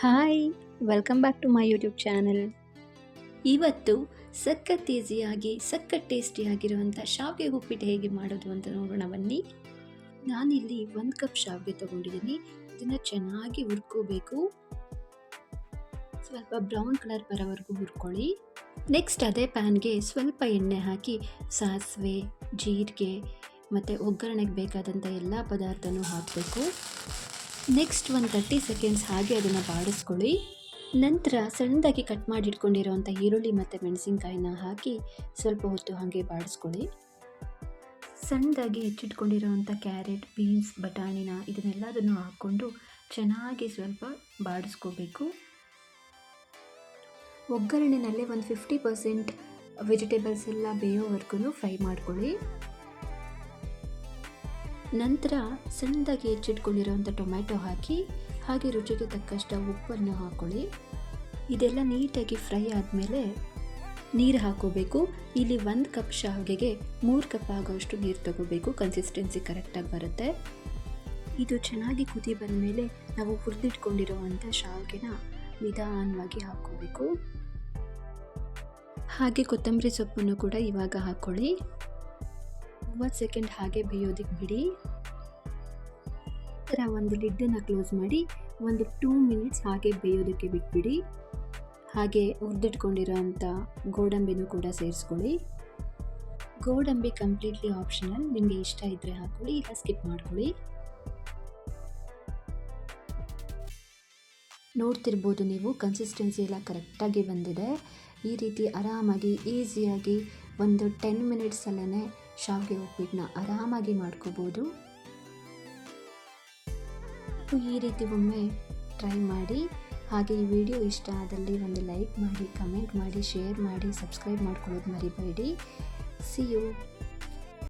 Hi, welcome back to my YouTube channel. ಇವತ್ತು ಸಖತ್ ಈಸಿಯಾಗಿ ಸಖತ್ ಟೇಸ್ಟಿಯಾಗಿರುವಂಥ ಶಾವಿಗೆ ಉಪ್ಪಿಟ್ಟು ಹೇಗೆ ಮಾಡೋದು ಅಂತ ನೋಡೋಣ ಬನ್ನಿ. ನಾನಿಲ್ಲಿ ಒಂದು ಕಪ್ ಶಾವಿಗೆ ತೊಗೊಂಡಿದ್ದೀನಿ. ಇದನ್ನು ಚೆನ್ನಾಗಿ ಹುರ್ಕೋಬೇಕು. ಸ್ವಲ್ಪ ಬ್ರೌನ್ ಕಲರ್ ಬರೋವರೆಗೂ ಹುರ್ಕೊಳ್ಳಿ. ನೆಕ್ಸ್ಟ್ ಅದೇ ಪ್ಯಾನ್ಗೆ ಸ್ವಲ್ಪ ಎಣ್ಣೆ ಹಾಕಿ ಸಾಸಿವೆ, ಜೀರಿಗೆ, ಮತ್ತು ಒಗ್ಗರಣೆಗೆ ಬೇಕಾದಂಥ ಎಲ್ಲ ಪದಾರ್ಥನೂ ಹಾಕಬೇಕು. ನೆಕ್ಸ್ಟ್ ಒಂದು ತರ್ಟಿ ಸೆಕೆಂಡ್ಸ್ ಹಾಗೆ ಅದನ್ನು ಬಾಡಿಸ್ಕೊಳ್ಳಿ. ನಂತರ ಸಣ್ಣದಾಗಿ ಕಟ್ ಮಾಡಿ ಇಟ್ಕೊಂಡಿರೋವಂಥ ಈರುಳ್ಳಿ ಮತ್ತು ಮೆಣಸಿನ್ಕಾಯಿನ ಹಾಕಿ ಸ್ವಲ್ಪ ಹೊತ್ತು ಹಾಗೆ ಬಾಡಿಸ್ಕೊಳ್ಳಿ. ಸಣ್ಣದಾಗಿ ಹೆಚ್ಚಿಟ್ಕೊಂಡಿರೋವಂಥ ಕ್ಯಾರೆಟ್, ಬೀನ್ಸ್, ಬಟಾಣಿನ ಇದನ್ನೆಲ್ಲದನ್ನು ಹಾಕ್ಕೊಂಡು ಚೆನ್ನಾಗಿ ಸ್ವಲ್ಪ ಬಾಡಿಸ್ಕೋಬೇಕು. ಒಗ್ಗರಣೆಯಲ್ಲೇ ಒಂದು ಫಿಫ್ಟಿ ಪರ್ಸೆಂಟ್ ವೆಜಿಟೇಬಲ್ಸ್ ಎಲ್ಲ ಬೇಯೋವರೆಗೂ ಫ್ರೈ ಮಾಡ್ಕೊಳ್ಳಿ. ನಂತರ ಸಣ್ಣದಾಗಿ ಹೆಚ್ಚಿಟ್ಕೊಂಡಿರೋವಂಥ ಟೊಮ್ಯಾಟೊ ಹಾಕಿ ಹಾಗೆ ರುಚಿಗೆ ತಕ್ಕಷ್ಟು ಉಪ್ಪನ್ನು ಹಾಕ್ಕೊಳ್ಳಿ ಇದೆಲ್ಲ ನೀಟಾಗಿ ಫ್ರೈ ಆದಮೇಲೆ ನೀರು ಹಾಕೋಬೇಕು. ಇಲ್ಲಿ ಒಂದು ಕಪ್ ಶಾವಿಗೆಗೆ ಮೂರು ಕಪ್ ಆಗೋಷ್ಟು ನೀರು ತಗೋಬೇಕು. ಕನ್ಸಿಸ್ಟೆನ್ಸಿ ಕರೆಕ್ಟಾಗಿ ಬರುತ್ತೆ. ಇದು ಚೆನ್ನಾಗಿ ಕುದಿ ಬಂದಮೇಲೆ ನಾವು ಹುರಿದಿಟ್ಕೊಂಡಿರೋವಂಥ ಶಾವಿಗೆನ ನಿಧಾನವಾಗಿ ಹಾಕ್ಕೋಬೇಕು ಹಾಗೆ ಕೊತ್ತಂಬರಿ ಸೊಪ್ಪನ್ನು ಕೂಡ ಇವಾಗ ಹಾಕ್ಕೊಳ್ಳಿ ಮೂವತ್ತು ಸೆಕೆಂಡ್ ಹಾಗೆ ಬೇಯೋದಕ್ಕೆ ಬಿಡಿ. ಥರ ಒಂದು ಲಿಡ್ಡನ್ನು ಕ್ಲೋಸ್ ಮಾಡಿ ಒಂದು ಟೂ ಮಿನಿಟ್ಸ್ ಹಾಗೆ ಬೇಯೋದಕ್ಕೆ ಬಿಟ್ಬಿಡಿ. ಹಾಗೆ ಹುರಿದಿಟ್ಕೊಂಡಿರೋಂಥ ಗೋಡಂಬಿನೂ ಕೂಡ ಸೇರಿಸ್ಕೊಳ್ಳಿ. ಗೋಡಂಬಿ ಕಂಪ್ಲೀಟ್ಲಿ ಆಪ್ಷನಲ್, ನಿಮಗೆ ಇಷ್ಟ ಇದ್ದರೆ ಹಾಕ್ಕೊಳ್ಳಿ, ಇಲ್ಲ ಸ್ಕಿಪ್ ಮಾಡ್ಕೊಳ್ಳಿ. ನೋಡ್ತಿರ್ಬೋದು ನೀವು ಕನ್ಸಿಸ್ಟೆನ್ಸಿ ಎಲ್ಲ ಕರೆಕ್ಟಾಗಿ ಬಂದಿದೆ. ಈ ರೀತಿ ಆರಾಮಾಗಿ, ಈಸಿಯಾಗಿ ಒಂದು ಟೆನ್ ಮಿನಿಟ್ಸಲ್ಲೇ ಶಾವಿಗೆ ಉಪ್ಪಿಟ್ಟನ್ನ ಆರಾಮಾಗಿ ಮಾಡ್ಕೋಬೋದು. ಈ ರೀತಿ ಒಮ್ಮೆ ಟ್ರೈ ಮಾಡಿ, ಹಾಗೆ ಈ ವಿಡಿಯೋ ಇಷ್ಟ ಆದಲ್ಲಿ ಒಂದು ಲೈಕ್ ಮಾಡಿ ಕಮೆಂಟ್ ಮಾಡಿ ಶೇರ್ ಮಾಡಿ ಸಬ್ಸ್ಕ್ರೈಬ್ ಮಾಡ್ಕೊಳ್ಳೋದು ಮರಿಬೇಡಿ. C you